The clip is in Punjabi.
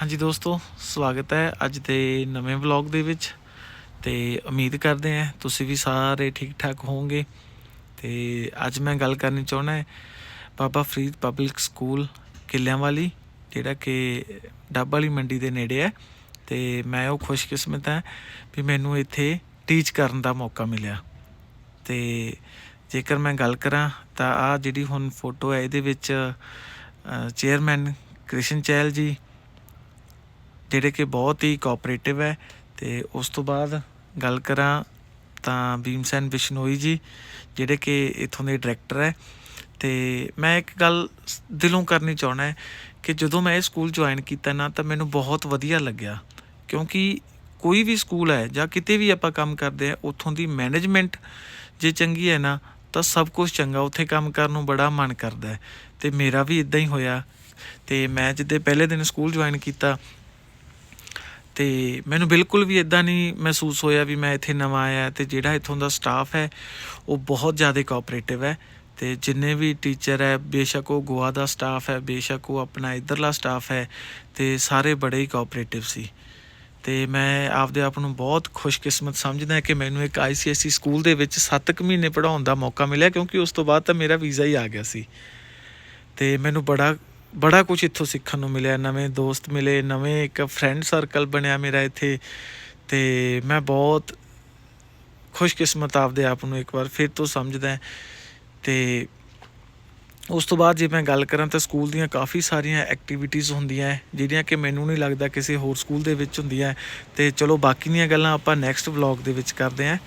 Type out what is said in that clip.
ਹਾਂਜੀ ਦੋਸਤੋ, ਸਵਾਗਤ ਹੈ ਅੱਜ ਦੇ ਨਵੇਂ ਵਲੌਗ ਦੇ ਵਿੱਚ ਤੇ ਉਮੀਦ ਕਰਦੇ ਹਾਂ ਤੁਸੀਂ ਵੀ ਸਾਰੇ ਠੀਕ ਠਾਕ ਹੋਵੋਗੇ। ਤੇ ਅੱਜ ਮੈਂ ਗੱਲ ਕਰਨੀ ਚਾਹੁੰਦਾ ਹੈ ਬਾਬਾ ਫਰੀਦ ਪਬਲਿਕ ਸਕੂਲ ਕਿੱਲਿਆਂ ਵਾਲੀ ਜਿਹੜਾ ਕਿ ਡੱਬ ਵਾਲੀ ਮੰਡੀ ਦੇ ਨੇੜੇ ਹੈ। ਤੇ ਮੈਂ ਉਹ ਖੁਸ਼ਕਿਸਮਤ ਹਾਂ ਵੀ ਮੈਨੂੰ ਇੱਥੇ ਟੀਚ ਕਰਨ ਦਾ ਮੌਕਾ ਮਿਲਿਆ। ਤੇ ਜੇਕਰ ਮੈਂ ਗੱਲ ਕਰਾਂ ਤਾਂ ਆ ਜਿਹੜੀ ਹੁਣ ਫੋਟੋ ਹੈ ਇਹਦੇ ਵਿੱਚ ਚੇਅਰਮੈਨ ਕ੍ਰਿਸ਼ਨ ਚਹਿਲ ਜੀ ਜਿਹੜੇ ਕਿ ਬਹੁਤ ਹੀ ਕੋਆਪਰੇਟਿਵ ਹੈ ਤੇ ਉਸ ਤੋਂ ਬਾਅਦ ਗੱਲ ਕਰਾਂ ਤਾਂ ਭੀਮਸੈਨ ਬਿਸ਼ਨੋਈ ਜੀ, ਜਿਹੜੇ ਕਿ ਇਥੋਂ ਦੇ ਡਾਇਰੈਕਟਰ ਹੈ। ਤੇ ਮੈਂ ਇੱਕ ਗੱਲ ਦਿਲੋਂ ਕਰਨੀ ਚਾਹਣਾ ਹੈ ਕਿ ਜਦੋਂ ਮੈਂ ਇਹ ਸਕੂਲ ਜੁਆਇਨ ਕੀਤਾ ਨਾ ਤਾਂ ਮੈਨੂੰ ਬਹੁਤ ਵਧੀਆ ਲੱਗਿਆ। ਕਿਉਂਕਿ ਕੋਈ ਵੀ ਸਕੂਲ ਹੈ ਜਾਂ ਕਿਤੇ ਵੀ ਆਪਾਂ ਕੰਮ ਕਰਦੇ ਆ ਉੱਥੋਂ ਦੀ ਮੈਨੇਜਮੈਂਟ ਜੇ ਚੰਗੀ ਹੈ ਨਾ, ਤਾਂ ਸਭ ਕੁਝ ਚੰਗਾ। ਉੱਥੇ ਕੰਮ ਕਰਨ ਨੂੰ ਬੜਾ ਮਨ ਕਰਦਾ ਹੈ ਤੇ ਮੇਰਾ ਵੀ ਇਦਾਂ ਹੀ ਹੋਇਆ। ਤੇ ਮੈਂ ਜਿੱਦੇ ਪਹਿਲੇ ਦਿਨ ਸਕੂਲ ਜੁਆਇਨ ਕੀਤਾ ਤੇ ਮੈਨੂੰ ਬਿਲਕੁਲ ਵੀ ਇਦਾਂ ਨਹੀਂ ਮਹਿਸੂਸ ਹੋਇਆ ਵੀ ਮੈਂ ਇੱਥੇ ਨਵਾਂ ਆਇਆ ਤੇ ਜਿਹੜਾ ਇੱਥੋਂ ਦਾ ਸਟਾਫ ਹੈ, ਉਹ ਬਹੁਤ ਜ਼ਿਆਦਾ ਕੋਆਪਰੇਟਿਵ ਹੈ ਤੇ ਜਿੰਨੇ ਵੀ ਟੀਚਰ ਹੈ, ਬੇਸ਼ੱਕ ਉਹ ਗੋਆ ਦਾ ਸਟਾਫ ਹੈ, ਬੇਸ਼ੱਕ ਉਹ ਆਪਣਾ ਇਧਰਲਾ ਸਟਾਫ ਹੈ ਤੇ ਸਾਰੇ ਬੜੇ ਹੀ ਕੋਆਪਰੇਟਿਵ ਸੀ। ਤੇ ਮੈਂ ਆਪਦੇ ਆਪ ਨੂੰ ਬਹੁਤ ਖੁਸ਼ਕਿਸਮਤ ਸਮਝਦਾ ਕਿ ਮੈਨੂੰ ਇੱਕ ICSE ਸਕੂਲ ਦੇ ਵਿੱਚ 7 ਕੁ ਮਹੀਨੇ ਪੜਾਉਣ ਦਾ ਮੌਕਾ ਮਿਲਿਆ ਕਿਉਂਕਿ ਉਸ ਤੋਂ ਬਾਅਦ ਤਾਂ ਮੇਰਾ ਵੀਜ਼ਾ ਹੀ ਆ ਗਿਆ ਸੀ। ਤੇ ਮੈਨੂੰ ਬੜਾ ਬੜਾ ਕੁਝ ਇੱਥੋਂ ਸਿੱਖਣ ਨੂੰ ਮਿਲਿਆ, ਨਵੇਂ ਦੋਸਤ ਮਿਲੇ, ਨਵੇਂ ਇੱਕ ਫਰੈਂਡ ਸਰਕਲ ਬਣਿਆ ਮੇਰਾ ਇੱਥੇ ਤੇ ਮੈਂ ਬਹੁਤ ਖੁਸ਼ਕਿਸਮਤ ਆਪਦੇ ਆਪ ਨੂੰ ਇੱਕ ਵਾਰ ਫਿਰ ਤੋਂ ਸਮਝਦਾ ਤੇ ਉਸ ਤੋਂ ਬਾਅਦ ਜੇ ਮੈਂ ਗੱਲ ਕਰਾਂ ਤਾਂ ਸਕੂਲ ਦੀਆਂ ਕਾਫੀ ਸਾਰੀਆਂ ਐਕਟੀਵਿਟੀਜ਼ ਹੁੰਦੀਆਂ ਜਿਹੜੀਆਂ ਕਿ ਮੈਨੂੰ ਨਹੀਂ ਲੱਗਦਾ ਕਿਸੇ ਹੋਰ ਸਕੂਲ ਦੇ ਵਿੱਚ ਹੁੰਦੀਆਂ ਹੈ। ਤੇ ਚਲੋ ਬਾਕੀ ਦੀਆਂ ਗੱਲਾਂ ਆਪਾਂ ਨੈਕਸਟ ਵਲੌਗ ਦੇ ਵਿੱਚ ਕਰਦੇ ਹਾਂ